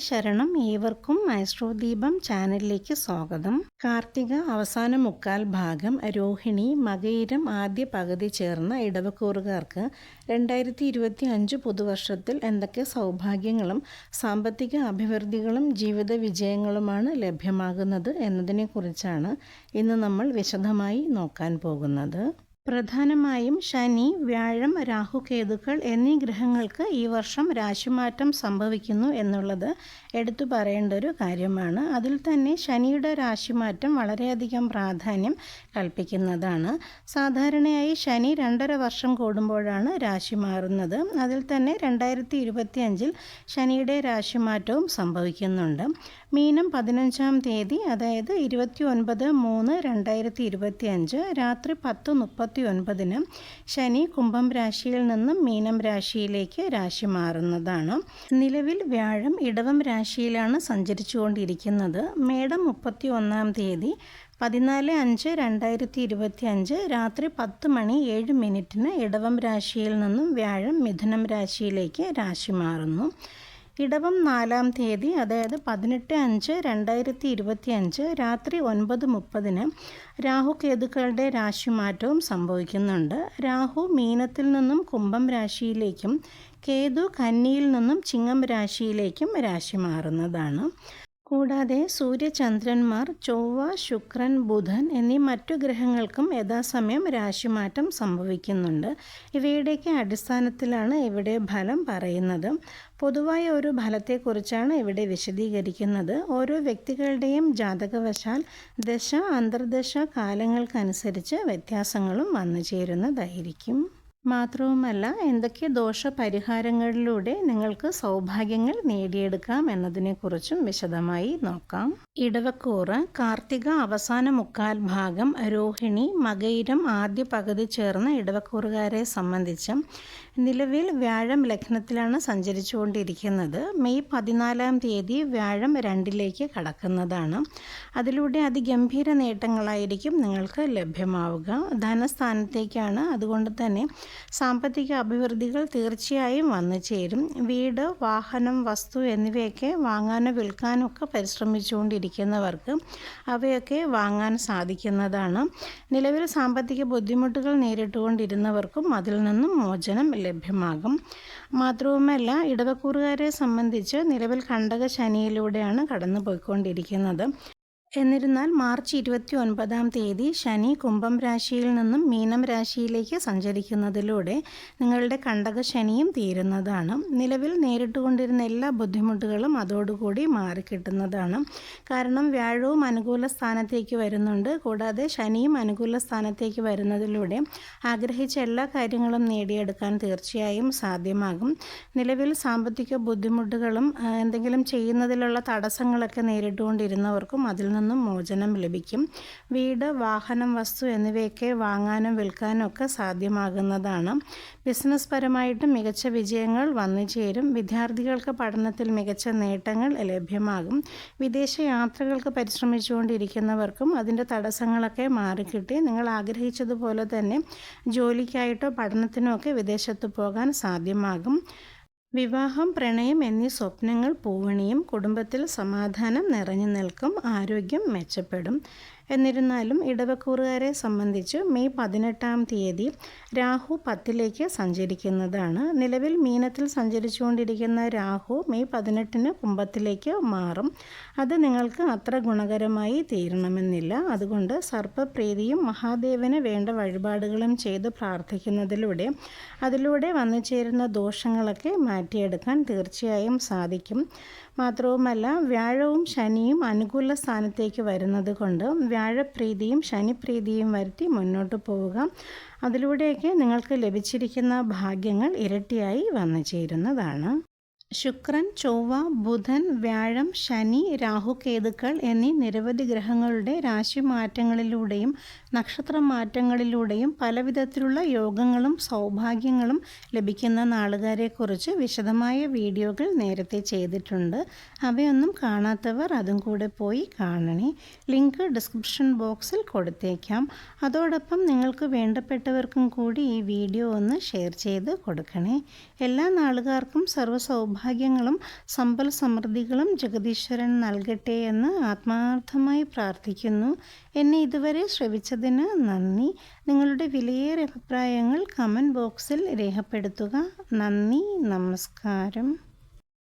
ശരണം ഏവർക്കും ആസ്ട്രോദീപം ചാനലിലേക്ക് സ്വാഗതം. കാർത്തിക അവസാന മുക്കാൽ ഭാഗം രോഹിണി മകയിരം ആദ്യ പകുതി ചേർന്ന ഇടവക്കൂറുകാർക്ക് രണ്ടായിരത്തി ഇരുപത്തി അഞ്ച് പുതുവർഷത്തിൽ എന്തൊക്കെ സൗഭാഗ്യങ്ങളും സാമ്പത്തിക അഭിവൃദ്ധികളും ജീവിത വിജയങ്ങളുമാണ് ലഭ്യമാകുന്നത് എന്നതിനെക്കുറിച്ചാണ് ഇന്ന് നമ്മൾ വിശദമായി നോക്കാൻ പോകുന്നത്. പ്രധാനമായും ശനി വ്യാഴം രാഹുകേതുക്കൾ എന്നീ ഗ്രഹങ്ങൾക്ക് ഈ വർഷം രാശിമാറ്റം സംഭവിക്കുന്നു എന്നുള്ളത് എടുത്തു പറയേണ്ട ഒരു കാര്യമാണ്. അതിൽ തന്നെ ശനിയുടെ രാശിമാറ്റം വളരെയധികം പ്രാധാന്യം കൽപ്പിക്കുന്നതാണ്. സാധാരണയായി ശനി രണ്ടര വർഷം കൂടുമ്പോഴാണ് രാശി മാറുന്നത്. അതിൽ തന്നെ രണ്ടായിരത്തി ഇരുപത്തി അഞ്ചിൽ ശനിയുടെ രാശിമാറ്റവും സംഭവിക്കുന്നുണ്ട്. മീനം പതിനഞ്ചാം തീയതി അതായത് ഇരുപത്തി ഒൻപത് മൂന്ന് രണ്ടായിരത്തി ഇരുപത്തി അഞ്ച് രാത്രി പത്ത് മുപ്പത്തി ഒൻപതിന് ശനി കുംഭം രാശിയിൽ നിന്നും മീനം രാശിയിലേക്ക് രാശി മാറുന്നതാണ്. നിലവിൽ വ്യാഴം ഇടവം രാശിയിലാണ് സഞ്ചരിച്ചുകൊണ്ടിരിക്കുന്നത്. മേടം മുപ്പത്തി ഒന്നാം തീയതി പതിനാല് അഞ്ച് രണ്ടായിരത്തി ഇരുപത്തി അഞ്ച് രാത്രി പത്ത് മണി ഏഴ് മിനിറ്റിന് ഇടവം രാശിയിൽ നിന്നും വ്യാഴം മിഥുനം രാശിയിലേക്ക് രാശി മാറുന്നു. ഇടവം നാലാം തീയതി അതായത് പതിനെട്ട് അഞ്ച് രണ്ടായിരത്തി ഇരുപത്തി അഞ്ച് രാത്രി ഒൻപത് മുപ്പതിന് രാഹു കേതുക്കളുടെ രാശിമാറ്റവും സംഭവിക്കുന്നുണ്ട്. രാഹു മീനത്തിൽ നിന്നും കുംഭം രാശിയിലേക്കും കേതു കന്നിയിൽ നിന്നും ചിങ്ങം രാശിയിലേക്കും രാശി മാറുന്നതാണ്. കൂടാതെ സൂര്യചന്ദ്രന്മാർ ചൊവ്വ ശുക്രൻ ബുധൻ എന്നീ മറ്റു ഗ്രഹങ്ങൾക്കും യഥാസമയം രാശിമാറ്റം സംഭവിക്കുന്നുണ്ട്. ഇവയുടെയൊക്കെ അടിസ്ഥാനത്തിലാണ് ഇവിടെ ഫലം പറയുന്നത്. പൊതുവായ ഒരു ഫലത്തെക്കുറിച്ചാണ് ഇവിടെ വിശദീകരിക്കുന്നത്. ഓരോ വ്യക്തികളുടെയും ജാതകവശാൽ ദശ അന്തർദശ കാലങ്ങൾക്കനുസരിച്ച് വ്യത്യാസങ്ങളും വന്നു ചേരുന്നതായിരിക്കും മാത്രവുമല്ല എന്തൊക്കെ ദോഷപരിഹാരങ്ങളിലൂടെ നിങ്ങൾക്ക് സൗഭാഗ്യങ്ങൾ നേടിയെടുക്കാം എന്നതിനെക്കുറിച്ചും വിശദമായി നോക്കാം. ഇടവക്കൂറ് കാർത്തിക അവസാന മുക്കാൽ ഭാഗം രോഹിണി മകയിരം ആദ്യ പകുതി ചേർന്ന ഇടവക്കൂറുകാരെ സംബന്ധിച്ച് നിലവിൽ വ്യാഴം ലഗ്നത്തിലാണ് സഞ്ചരിച്ചുകൊണ്ടിരിക്കുന്നത്. മെയ് പതിനാലാം തീയതി വ്യാഴം രണ്ടിലേക്ക് കടക്കുന്നതാണ്. അതിലൂടെ അതിഗംഭീര നേട്ടങ്ങളായിരിക്കും നിങ്ങൾക്ക് ലഭ്യമാവുക. ധനസ്ഥാനത്തേക്കാണ്. അതുകൊണ്ട് തന്നെ സാമ്പത്തിക അഭിവൃദ്ധികൾ തീർച്ചയായും വന്നു ചേരും. വീട് വാഹനം വസ്തു എന്നിവയൊക്കെ വാങ്ങാനോ വിൽക്കാനോ ഒക്കെ പരിശ്രമിച്ചുകൊണ്ടിരിക്കുന്നവർക്ക് അവയൊക്കെ വാങ്ങാൻ സാധിക്കുന്നതാണ്. നിലവിൽ സാമ്പത്തിക ബുദ്ധിമുട്ടുകൾ നേരിട്ടുകൊണ്ടിരുന്നവർക്കും അതിൽ നിന്നും മോചനം ലഭ്യമാകും. മാത്രവുമല്ല ഇടവക്കൂറുകാരെ സംബന്ധിച്ച് നിലവിൽ കണ്ടക ശനിയിലൂടെയാണ് കടന്നു പോയിക്കൊണ്ടിരിക്കുന്നത് എന്നിരുന്നാൽ മാർച്ച് ഇരുപത്തി ഒൻപതാം തീയതി ശനി കുംഭം രാശിയിൽ നിന്നും മീനം രാശിയിലേക്ക് സഞ്ചരിക്കുന്നതിലൂടെ നിങ്ങളുടെ കണ്ടക ശനിയും തീരുന്നതാണ്. നിലവിൽ നേരിട്ടുകൊണ്ടിരുന്ന എല്ലാ ബുദ്ധിമുട്ടുകളും അതോടുകൂടി മാറിക്കിട്ടുന്നതാണ്. കാരണം വ്യാഴവും അനുകൂല സ്ഥാനത്തേക്ക് വരുന്നുണ്ട്. കൂടാതെ ശനിയും അനുകൂല സ്ഥാനത്തേക്ക് വരുന്നതിലൂടെ ആഗ്രഹിച്ച എല്ലാ കാര്യങ്ങളും നേടിയെടുക്കാൻ തീർച്ചയായും സാധ്യമാകും. നിലവിൽ സാമ്പത്തിക ബുദ്ധിമുട്ടുകളും എന്തെങ്കിലും ചെയ്യുന്നതിലുള്ള തടസ്സങ്ങളൊക്കെ നേരിട്ടുകൊണ്ടിരുന്നവർക്കും അതിൽ നിന്നും മോചനം ലഭിക്കും. വീട് വാഹനം വസ്തു എന്നിവയൊക്കെ വാങ്ങാനും വിൽക്കാനും ഒക്കെ സാധ്യമാകുന്നതാണ്. ബിസിനസ് പരമായിട്ട് മികച്ച വിജയങ്ങൾ വന്നു ചേരും. വിദ്യാർത്ഥികൾക്ക് പഠനത്തിൽ മികച്ച നേട്ടങ്ങൾ ലഭ്യമാകും. വിദേശ യാത്രകൾക്ക് പരിശ്രമിച്ചുകൊണ്ടിരിക്കുന്നവർക്കും അതിന്റെ തടസ്സങ്ങളൊക്കെ മാറിക്കിട്ടി. നിങ്ങൾ ആഗ്രഹിച്ചതുപോലെ തന്നെ ജോലിക്കായിട്ടോ പഠനത്തിനോ ഒക്കെ വിദേശത്ത് പോകാൻ സാധ്യമാകും. വിവാഹം പ്രണയം എന്നീ സ്വപ്നങ്ങൾ പൂവണിയും കുടുംബത്തിൽ സമാധാനം നിറഞ്ഞു നിൽക്കും ആരോഗ്യം മെച്ചപ്പെടും. എന്നിരുന്നാലും ഇടവക്കൂറുകാരെ സംബന്ധിച്ച് മെയ് പതിനെട്ടാം തീയതി രാഹു പത്തിലേക്ക് സഞ്ചരിക്കുന്നതാണ്. നിലവിൽ മീനത്തിൽ സഞ്ചരിച്ചുകൊണ്ടിരിക്കുന്ന രാഹു മെയ് പതിനെട്ടിന് കുംഭത്തിലേക്ക് മാറും. അത് നിങ്ങൾക്ക് അത്ര ഗുണകരമായി തീരണമെന്നില്ല. അതുകൊണ്ട് സർപ്പപ്രീതിയും മഹാദേവന് വേണ്ട വഴിപാടുകളും ചെയ്ത് പ്രാർത്ഥിക്കുന്നതിലൂടെ അതിലൂടെ വന്നു ചേരുന്ന ദോഷങ്ങളൊക്കെ മാറ്റിയെടുക്കാൻ തീർച്ചയായും സാധിക്കും. മാത്രവുമല്ല വ്യാഴവും ശനിയും അനുകൂല സ്ഥാനത്തേക്ക് വരുന്നത് കൊണ്ട് വ്യാഴപ്രീതിയും ശനിപ്രീതിയും വരുത്തി മുന്നോട്ട് പോവുക. അതിലൂടെയൊക്കെ നിങ്ങൾക്ക് ലഭിച്ചിരിക്കുന്ന ഭാഗ്യങ്ങൾ ഇരട്ടിയായി വന്നു ചേരുന്നതാണ് ശുക്രൻ ചൊവ്വ ബുധൻ വ്യാഴം ശനി രാഹുകേതുക്കൾ എന്നീ നിരവധി ഗ്രഹങ്ങളുടെ രാശി രാശിമാറ്റങ്ങളിലൂടെയും നക്ഷത്ര മാറ്റങ്ങളിലൂടെയും പലവിധത്തിലുള്ള യോഗങ്ങളും സൗഭാഗ്യങ്ങളും ലഭിക്കുന്ന നാളുകാരെക്കുറിച്ച് വിശദമായ വീഡിയോകൾ നേരത്തെ ചെയ്തിട്ടുണ്ട്. അവയൊന്നും കാണാത്തവർ അതും കൂടെ പോയി കാണണേ. ലിങ്ക് ഡിസ്ക്രിപ്ഷൻ ബോക്സിൽ കൊടുത്തേക്കാം. അതോടൊപ്പം നിങ്ങൾക്ക് വേണ്ടപ്പെട്ടവർക്കും കൂടി ഈ വീഡിയോ ഒന്ന് ഷെയർ ചെയ്ത് കൊടുക്കണേ. എല്ലാ നാളുകാർക്കും സർവ സൗഭാഗ്യങ്ങളും സമ്പൽ സമൃദ്ധികളും ജഗദീശ്വരൻ നൽകട്ടെ എന്ന് ആത്മാർത്ഥമായി പ്രാർത്ഥിക്കുന്നു. എന്നെ ഇതുവരെ ശ്രവിച്ചതിന് നന്ദി. നിങ്ങളുടെ വിലയേറെ അഭിപ്രായങ്ങൾ കമന്റ് ബോക്സിൽ രേഖപ്പെടുത്തുക. നന്ദി. നമസ്കാരം.